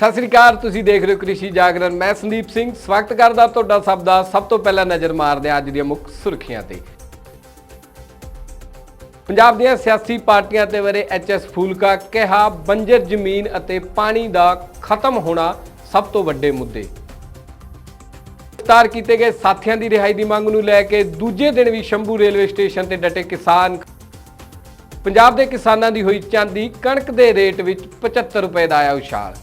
ਸਤਿ ਸ੍ਰੀ ਅਕਾਲ, ਤੁਸੀਂ ਦੇਖ ਰਹੇ ਹੋ ਕ੍ਰਿਸ਼ੀ ਜਾਗਰਣ। ਮੈਂ ਸੰਦੀਪ ਸਿੰਘ, ਸਵਾਗਤ ਕਰਦਾ ਤੁਹਾਡਾ ਸਭ ਦਾ। ਸਭ ਤੋਂ ਪਹਿਲਾਂ ਨਜ਼ਰ ਮਾਰਦੇ ਹਾਂ ਅੱਜ ਦੀਆਂ ਮੁੱਖ ਸੁਰਖੀਆਂ ਤੇ। ਪੰਜਾਬ ਦੀਆਂ ਸਿਆਸੀ ਪਾਰਟੀਆਂ ਤੇ ਵਰੇ ਐਚਐਸ ਫੂਲਕਾ ਕਿਹਾ, ਬੰਜਰ ਜ਼ਮੀਨ ਅਤੇ ਪਾਣੀ ਦਾ ਖਤਮ ਹੋਣਾ ਸਭ ਤੋਂ ਵੱਡੇ ਮੁੱਦੇ। ਗ੍ਰਿਫਤਾਰ ਕੀਤੇ ਗਏ ਸਾਥੀਆਂ ਦੀ ਰਿਹਾਈ ਦੀ ਮੰਗ ਨੂੰ ਲੈ ਕੇ ਦੂਜੇ ਦਿਨ ਵੀ ਸ਼ੰਭੂ ਰੇਲਵੇ ਸਟੇਸ਼ਨ ਤੇ ਡਟੇ ਕਿਸਾਨ। ਪੰਜਾਬ ਦੇ ਕਿਸਾਨਾਂ ਦੀ ਹੋਈ ਚਾਂਦੀ ਕਣਕ ਦੇ ਰੇਟ ਵਿੱਚ 75 ਰੁਪਏ ਦਾ ਆਇਆ ਉਛਾਲ।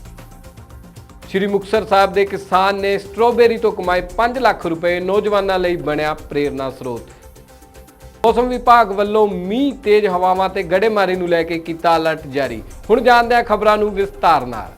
ਸ਼੍ਰੀ ਮੁਕਤਸਰ ਸਾਹਿਬ ਦੇ ਕਿਸਾਨ ਨੇ ਸਟ੍ਰਾਬੇਰੀ ਤੋਂ ਕਮਾਏ 5 ਲੱਖ ਰੁਪਏ ਨੌਜਵਾਨਾਂ ਲਈ ਬਣਿਆ ਪ੍ਰੇਰਨਾ ਸਰੋਤ। ਮੌਸਮ ਵਿਭਾਗ ਵੱਲੋਂ ਮੀਂਹ, ਤੇਜ਼ ਹਵਾਵਾਂ ਤੇ ਗੜੇਮਾਰੀ ਨੂੰ ਲੈ ਕੇ ਕੀਤਾ ਅਲਰਟ ਜਾਰੀ। ਹੁਣ ਜਾਣਦੇ ਹਾਂ ਖਬਰਾਂ ਨੂੰ ਵਿਸਤਾਰ ਨਾਲ।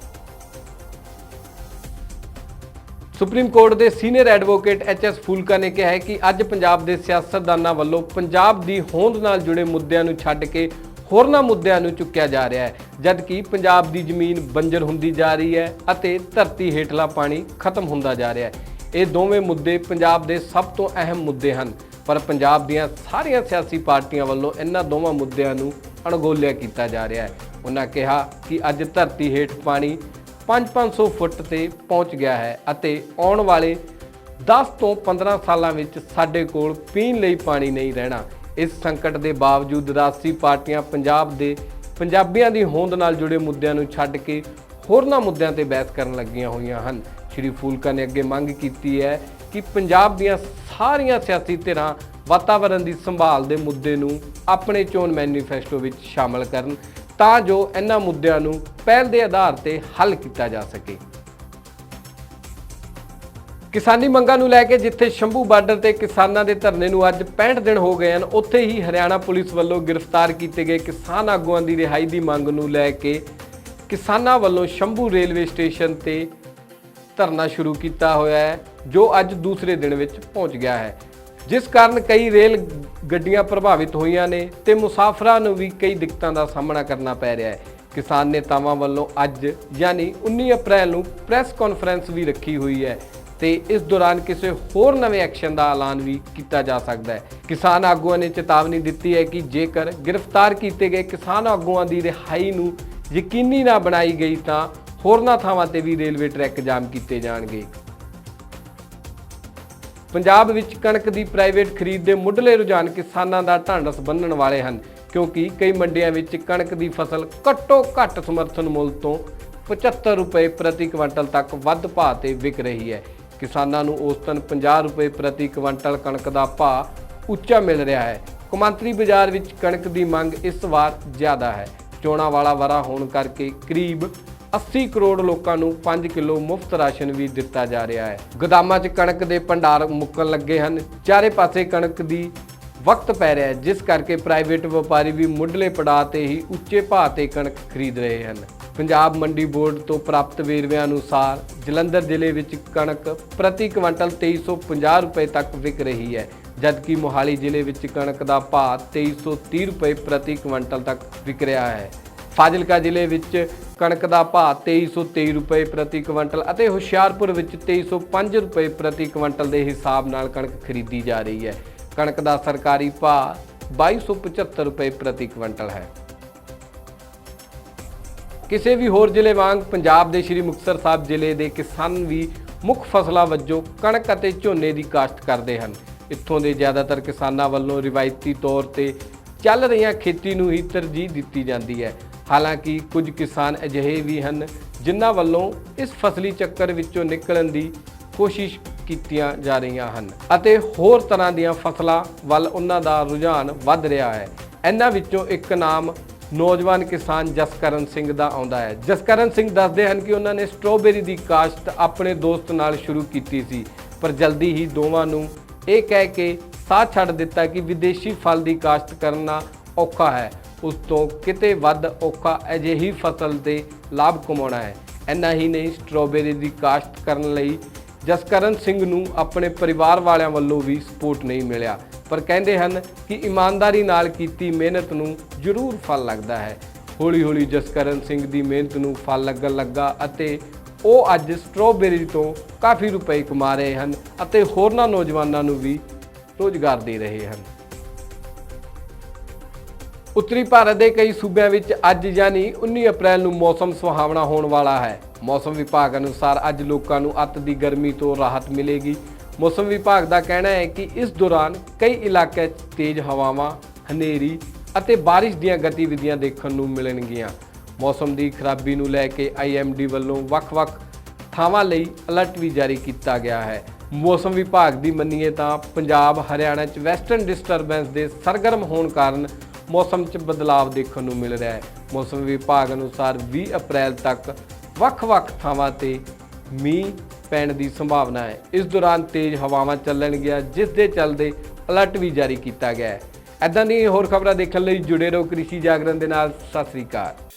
ਸੁਪਰੀਮ ਕੋਰਟ ਦੇ senior advocate H S Phoolka ਨੇ ਕਿਹਾ ਹੈ ਕਿ ਅੱਜ ਪੰਜਾਬ ਦੇ ਸਿਆਸਤਦਾਨਾਂ ਵੱਲੋਂ ਪੰਜਾਬ ਦੀ ਹੋਂਦ ਨਾਲ ਜੁੜੇ ਮੁੱਦਿਆਂ ਨੂੰ ਛੱਡ ਕੇ ਹੋਰਨਾਂ ਮੁੱਦਿਆਂ ਨੂੰ ਚੁੱਕਿਆ ਜਾ ਰਿਹਾ ਹੈ, ਜਦਕਿ ਪੰਜਾਬ ਦੀ ਜ਼ਮੀਨ ਬੰਜਰ ਹੁੰਦੀ ਜਾ ਰਹੀ ਹੈ ਅਤੇ ਧਰਤੀ ਹੇਠਲਾ ਪਾਣੀ ਖਤਮ ਹੁੰਦਾ ਜਾ ਰਿਹਾ ਹੈ। ਇਹ ਦੋਵੇਂ ਮੁੱਦੇ ਪੰਜਾਬ ਦੇ ਸਭ ਤੋਂ ਅਹਿਮ ਮੁੱਦੇ ਹਨ, ਪਰ ਪੰਜਾਬ ਦੀਆਂ ਸਾਰੀਆਂ ਸਿਆਸੀ ਪਾਰਟੀਆਂ ਵੱਲੋਂ ਇਹਨਾਂ ਦੋਵਾਂ ਮੁੱਦਿਆਂ ਨੂੰ ਅਣਗੋਲਿਆ ਕੀਤਾ ਜਾ ਰਿਹਾ ਹੈ। ਉਹਨਾਂ ਕਿਹਾ ਕਿ ਅੱਜ ਧਰਤੀ ਹੇਠ ਪਾਣੀ 5-500 ਫੁੱਟ ਤੇ ਪਹੁੰਚ ਗਿਆ ਹੈ ਅਤੇ ਆਉਣ ਵਾਲੇ 10 ਤੋਂ 15 ਸਾਲਾਂ ਵਿੱਚ ਸਾਡੇ ਕੋਲ ਪੀਣ ਲਈ ਪਾਣੀ ਨਹੀਂ ਰਹਿਣਾ। ਇਸ ਸੰਕਟ ਦੇ ਬਾਵਜੂਦ ਰਾਸ਼ਟਰੀ ਪਾਰਟੀਆਂ ਪੰਜਾਬ ਦੇ ਪੰਜਾਬੀਆਂ ਦੀ ਹੋਂਦ ਨਾਲ ਜੁੜੇ ਮੁੱਦਿਆਂ ਨੂੰ ਛੱਡ ਕੇ ਹੋਰਨਾਂ ਮੁੱਦਿਆਂ ਤੇ ਬਹਿਸ ਕਰਨ ਲੱਗੀਆਂ ਹੋਈਆਂ ਹਨ। ਸ਼੍ਰੀ ਫੂਲਕਾ ਨੇ ਅੱਗੇ ਮੰਗ ਕੀਤੀ ਹੈ ਕਿ ਪੰਜਾਬ ਦੀਆਂ ਸਾਰੀਆਂ ਸਿਆਸੀ ਧਿਰਾਂ ਵਾਤਾਵਰਣ ਦੀ ਸੰਭਾਲ ਦੇ ਮੁੱਦੇ ਨੂੰ ਆਪਣੇ ਚੋਣ ਮੈਨੀਫੈਸਟੋ ਵਿੱਚ ਸ਼ਾਮਲ ਕਰਨ ਤਾਂ ਜੋ ਇਹਨਾਂ ਮੁੱਦਿਆਂ ਨੂੰ ਪਹਿਲ ਦੇ ਆਧਾਰ ਤੇ ਹੱਲ ਕੀਤਾ ਜਾ ਸਕੇ। ਕਿਸਾਨੀ ਮੰਗਾਂ ਨੂੰ ਲੈ ਕੇ ਜਿੱਥੇ ਸ਼ੰਭੂ ਬਾਰਡਰ ਤੇ ਕਿਸਾਨਾਂ ਦੇ ਧਰਨੇ ਨੂੰ ਅੱਜ 65 ਦਿਨ ਹੋ ਗਏ ਹਨ, ਉੱਥੇ ਹੀ ਹਰਿਆਣਾ ਪੁਲਿਸ ਵੱਲੋਂ ਗ੍ਰਿਫਤਾਰ ਕੀਤੇ ਗਏ ਕਿਸਾਨ ਆਗੂਆਂ ਦੀ ਰਿਹਾਈ ਦੀ ਮੰਗ ਨੂੰ ਲੈ ਕੇ ਕਿਸਾਨਾਂ ਵੱਲੋਂ ਸ਼ੰਭੂ ਰੇਲਵੇ ਸਟੇਸ਼ਨ ਤੇ ਧਰਨਾ ਸ਼ੁਰੂ ਕੀਤਾ ਹੋਇਆ ਹੈ, ਜੋ ਅੱਜ ਦੂਸਰੇ ਦਿਨ ਵਿੱਚ ਪਹੁੰਚ ਗਿਆ ਹੈ। ਜਿਸ ਕਾਰਨ ਕਈ ਰੇਲ ਗੱਡੀਆਂ ਪ੍ਰਭਾਵਿਤ ਹੋਈਆਂ ਨੇ ਤੇ ਮੁਸਾਫਰਾਂ ਨੂੰ ਵੀ ਕਈ ਦਿੱਕਤਾਂ ਦਾ ਸਾਹਮਣਾ ਕਰਨਾ ਪੈ ਰਿਹਾ ਹੈ। ਕਿਸਾਨ ਨੇਤਾਵਾਂ ਵੱਲੋਂ ਅੱਜ, ਯਾਨੀ 19 ਅਪ੍ਰੈਲ ਨੂੰ ਪ੍ਰੈਸ ਕਾਨਫਰੰਸ ਵੀ ਰੱਖੀ ਹੋਈ ਹੈ। ਤੇ ਇਸ ਦੌਰਾਨ ਕਿਸੇ ਹੋਰ ਨਵੇਂ ਐਕਸ਼ਨ ਦਾ ਐਲਾਨ ਵੀ ਕੀਤਾ ਜਾ ਸਕਦਾ ਹੈ। ਕਿਸਾਨ ਆਗੂਆਂ ਨੇ ਚੇਤਾਵਨੀ ਦਿੱਤੀ ਹੈ ਕਿ ਜੇਕਰ ਗ੍ਰਿਫਤਾਰ ਕੀਤੇ ਗਏ ਕਿਸਾਨ ਆਗੂਆਂ ਦੀ ਰਿਹਾਈ ਨੂੰ ਯਕੀਨੀ ਨਾ ਬਣਾਈ ਗਈ ਤਾਂ ਹੋਰਨਾਂ ਥਾਵਾਂ ਤੇ ਵੀ ਰੇਲਵੇ ਟਰੈਕ ਜਾਮ ਕੀਤੇ ਜਾਣਗੇ। ਪੰਜਾਬ ਵਿੱਚ ਕਣਕ ਦੀ ਪ੍ਰਾਈਵੇਟ ਖਰੀਦ ਦੇ ਮੁੱਢਲੇ ਰੁਝਾਨ ਕਿਸਾਨਾਂ ਦਾ ਢਾਂਡਸ ਬੰਨਣ ਵਾਲੇ ਹਨ, ਕਿਉਂਕਿ ਕਈ ਮੰਡੀਆਂ ਵਿੱਚ ਕਣਕ ਦੀ ਫਸਲ ਘੱਟੋ ਘੱਟ ਸਮਰਥਨ ਮੁੱਲ ਤੋਂ 75 ਰੁਪਏ ਪ੍ਰਤੀ ਕੁਇੰਟਲ ਤੱਕ ਵੱਧ ਭਾਅ ਤੇ ਵਿਕ ਰਹੀ ਹੈ। ਕਿਸਾਨਾਂ ਨੂੰ ਔਸਤਨ 50 ਰੁਪਏ ਪ੍ਰਤੀ ਕੁਇੰਟਲ ਕਣਕ ਦਾ ਭਾਅ ਉੱਚਾ ਮਿਲ ਰਿਹਾ ਹੈ। ਕੌਮਾਂਤਰੀ ਬਾਜ਼ਾਰ ਵਿੱਚ ਕਣਕ ਦੀ ਮੰਗ ਇਸ ਵਾਰ ਜ਼ਿਆਦਾ ਹੈ। ਚੋਣਾਂ ਵਾਲਾ ਵਰਾ ਹੋਣ ਕਰਕੇ ਕਰੀਬ 80 ਕਰੋੜ ਲੋਕਾਂ ਨੂੰ 5 ਕਿਲੋ ਮੁਫਤ ਰਾਸ਼ਨ ਵੀ ਦਿੱਤਾ ਜਾ ਰਿਹਾ ਹੈ। ਗੋਦਾਮਾਂ 'ਚ ਕਣਕ ਦੇ ਭੰਡਾਰ ਮੁੱਕਣ ਲੱਗੇ ਹਨ। ਚਾਰੇ ਪਾਸੇ ਕਣਕ ਦੀ ਵਕਤ ਪੈ ਰਿਹਾ ਹੈ, ਜਿਸ ਕਰਕੇ ਪ੍ਰਾਈਵੇਟ ਵਪਾਰੀ ਵੀ ਮੁੱਢਲੇ ਪੜਾਅ ਤੇ ਹੀ ਉੱਚੇ ਭਾਅ ਤੇ ਕਣਕ ਖਰੀਦ ਰਹੇ ਹਨ। ਪੰਜਾਬ ਮੰਡੀ ਬੋਰਡ ਤੋਂ ਪ੍ਰਾਪਤ ਵੇਰਵਿਆਂ ਅਨੁਸਾਰ ਜਲੰਧਰ ਜ਼ਿਲ੍ਹੇ ਵਿੱਚ ਕਣਕ ਪ੍ਰਤੀ ਕੁਇੰਟਲ 2350 ਰੁਪਏ ਤੱਕ ਵਿਕ ਰਹੀ ਹੈ, ਜਦਕਿ ਮੋਹਾਲੀ ਜ਼ਿਲ੍ਹੇ ਵਿੱਚ ਕਣਕ ਦਾ ਭਾਅ 2330 ਰੁਪਏ ਪ੍ਰਤੀ ਕੁਇੰਟਲ ਤੱਕ ਵਿਕ ਰਿਹਾ ਹੈ। ਫਾਜ਼ਿਲਕਾ ਜ਼ਿਲ੍ਹੇ ਵਿੱਚ ਕਣਕ ਦਾ ਭਾਅ 2323 ਰੁਪਏ ਪ੍ਰਤੀ ਕੁਇੰਟਲ ਅਤੇ ਹੁਸ਼ਿਆਰਪੁਰ ਵਿੱਚ 2305 ਰੁਪਏ ਪ੍ਰਤੀ ਕੁਇੰਟਲ ਦੇ ਹਿਸਾਬ ਨਾਲ ਕਣਕ ਖਰੀਦੀ ਜਾ ਰਹੀ ਹੈ। ਕਣਕ ਦਾ ਸਰਕਾਰੀ ਭਾਅ 2275 ਰੁਪਏ ਪ੍ਰਤੀ ਕੁਇੰਟਲ ਹੈ। ਕਿਸੇ ਵੀ ਹੋਰ ਜ਼ਿਲ੍ਹੇ ਵਾਂਗ ਪੰਜਾਬ ਦੇ ਸ਼੍ਰੀ ਮੁਕਤਸਰ ਸਾਹਿਬ ਜ਼ਿਲ੍ਹੇ ਦੇ ਕਿਸਾਨ ਵੀ ਮੁੱਖ ਫਸਲਾਂ ਵਜੋਂ ਕਣਕ ਅਤੇ ਝੋਨੇ ਦੀ ਕਾਸ਼ਤ ਕਰਦੇ ਹਨ। ਇੱਥੋਂ ਦੇ ਜ਼ਿਆਦਾਤਰ ਕਿਸਾਨਾਂ ਵੱਲੋਂ ਰਿਵਾਇਤੀ ਤੌਰ ਤੇ ਚੱਲ ਰਹੀਆਂ ਖੇਤੀ ਨੂੰ ਹੀ ਤਰਜੀਹ ਦਿੱਤੀ ਜਾਂਦੀ ਹੈ। ਹਾਲਾਂਕਿ ਕੁਝ ਕਿਸਾਨ ਅਜਿਹੇ ਵੀ ਹਨ ਜਿਨ੍ਹਾਂ ਵੱਲੋਂ ਇਸ ਫਸਲੀ ਚੱਕਰ ਵਿੱਚੋਂ ਨਿਕਲਣ ਦੀ ਕੋਸ਼ਿਸ਼ ਕੀਤੀਆਂ ਜਾ ਰਹੀਆਂ ਹਨ ਅਤੇ ਹੋਰ ਤਰ੍ਹਾਂ ਦੀਆਂ ਫਸਲਾਂ ਵੱਲ ਉਹਨਾਂ ਦਾ ਰੁਝਾਨ ਵੱਧ ਰਿਹਾ ਹੈ। ਇਹਨਾਂ ਵਿੱਚੋਂ ਇੱਕ ਨਾਮ ਨੌਜਵਾਨ ਕਿਸਾਨ ਜਸਕਰਨ ਸਿੰਘ ਦਾ ਆਉਂਦਾ ਹੈ। ਜਸਕਰਨ ਸਿੰਘ ਦੱਸਦੇ ਹਨ ਕਿ ਉਹਨਾਂ ਨੇ ਸਟ੍ਰਾਬੇਰੀ ਦੀ ਕਾਸ਼ਤ ਆਪਣੇ ਦੋਸਤ ਨਾਲ ਸ਼ੁਰੂ ਕੀਤੀ ਸੀ, ਪਰ ਜਲਦੀ ਹੀ ਦੋਵਾਂ ਨੂੰ ਇਹ ਕਹਿ ਕੇ ਸਾਥ ਛੱਡ ਦਿੱਤਾ ਕਿ ਵਿਦੇਸ਼ੀ ਫਲ ਦੀ ਕਾਸ਼ਤ ਕਰਨਾ ਔਖਾ ਹੈ। ਉਸ ਤੋਂ ਕਿਤੇ ਵੱਧ ਔਖਾ ਅਜਿਹੀ ਫਸਲ ਤੇ ਲਾਭ ਕਮਾਉਣਾ ਹੈ। ਇੰਨਾ ਹੀ ਨਹੀਂ, ਸਟ੍ਰਾਬੇਰੀ ਦੀ ਕਾਸ਼ਤ ਕਰਨ ਲਈ ਜਸਕਰਨ ਸਿੰਘ ਨੂੰ ਆਪਣੇ ਪਰਿਵਾਰ ਵਾਲਿਆਂ ਵੱਲੋਂ ਵੀ ਸਪੋਰਟ ਨਹੀਂ ਮਿਲਿਆ। ਪਰ ਕਹਿੰਦੇ ਹਨ ਕਿ ਇਮਾਨਦਾਰੀ ਨਾਲ ਕੀਤੀ ਮਿਹਨਤ ਨੂੰ ਜ਼ਰੂਰ ਫਲ ਲੱਗਦਾ ਹੈ। ਹੌਲੀ-ਹੌਲੀ ਜਸਕਰਨ ਸਿੰਘ ਦੀ ਮਿਹਨਤ ਨੂੰ ਫਲ ਲੱਗਣ ਲੱਗਾ ਅਤੇ ਉਹ ਅੱਜ ਸਟ੍ਰਾਬੇਰੀ ਤੋਂ ਕਾਫੀ ਰੁਪਏ ਕਮਾ ਰਹੇ ਹਨ ਅਤੇ ਹੋਰਨਾਂ ਨੌਜਵਾਨਾਂ ਨੂੰ ਵੀ ਰੋਜ਼ਗਾਰ ਦੇ ਰਹੇ ਹਨ। ਉੱਤਰੀ ਭਾਰਤ ਦੇ ਕਈ ਸੂਬਿਆਂ ਵਿੱਚ ਅੱਜ ਯਾਨੀ 19 ਅਪ੍ਰੈਲ ਨੂੰ ਮੌਸਮ ਸੁਹਾਵਣਾ ਹੋਣ ਵਾਲਾ ਹੈ। ਮੌਸਮ ਵਿਭਾਗ ਅਨੁਸਾਰ ਅੱਜ ਲੋਕਾਂ ਨੂੰ ਅੱਤ ਦੀ ਗਰਮੀ ਤੋਂ ਰਾਹਤ ਮਿਲੇਗੀ ਮੌਸਮ ਵਿਭਾਗ ਦਾ ਕਹਿਣਾ ਹੈ ਕਿ ਇਸ ਦੌਰਾਨ ਕਈ ਇਲਾਕਿਆਂ 'ਚ ਤੇਜ਼ ਹਵਾਵਾਂ, ਹਨੇਰੀ ਅਤੇ ਬਾਰਿਸ਼ ਦੀਆਂ ਗਤੀਵਿਧੀਆਂ ਦੇਖਣ ਨੂੰ ਮਿਲਣਗੀਆਂ। ਮੌਸਮ ਦੀ ਖਰਾਬੀ ਨੂੰ ਲੈ ਕੇ ਆਈਐਮਡੀ ਵੱਲੋਂ ਵੱਖ-ਵੱਖ ਥਾਵਾਂ ਲਈ ਅਲਰਟ ਵੀ ਜਾਰੀ ਕੀਤਾ ਗਿਆ ਹੈ। ਮੌਸਮ ਵਿਭਾਗ ਦੀ ਮੰਨੀਏ ਤਾਂ ਪੰਜਾਬ, ਹਰਿਆਣਾ 'ਚ ਵੈਸਟਰਨ ਡਿਸਟਰਬੈਂਸ ਦੇ ਸਰਗਰਮ ਹੋਣ ਕਾਰਨ ਮੌਸਮ 'ਚ ਬਦਲਾਅ ਦੇਖਣ ਨੂੰ ਮਿਲ ਰਿਹਾ ਹੈ। ਮੌਸਮ ਵਿਭਾਗ ਅਨੁਸਾਰ 20 ਅਪ੍ਰੈਲ ਤੱਕ ਵੱਖ-ਵੱਖ ਥਾਵਾਂ ਤੇ ਮੀਂਹ ਪੈਣ ਦੀ ਸੰਭਾਵਨਾ ਹੈ। ਇਸ ਦੌਰਾਨ ਤੇਜ਼ ਹਵਾਵਾਂ ਚੱਲਣਗੀਆਂ ਜਿਸ ਦੇ ਚੱਲਦੇ ਅਲਰਟ ਵੀ ਜਾਰੀ ਕੀਤਾ ਗਿਆ ਹੈ। ਐਦਾਂ ਦੀ ਹੋਰ ਖਬਰਾਂ ਦੇਖਣ ਲਈ ਜੁੜੇ ਰਹੋ ਕ੍ਰਿਸ਼ੀ ਜਾਗਰਣ ਦੇ ਨਾਲ। ਸਤਿ ਸ੍ਰੀ ਅਕਾਲ।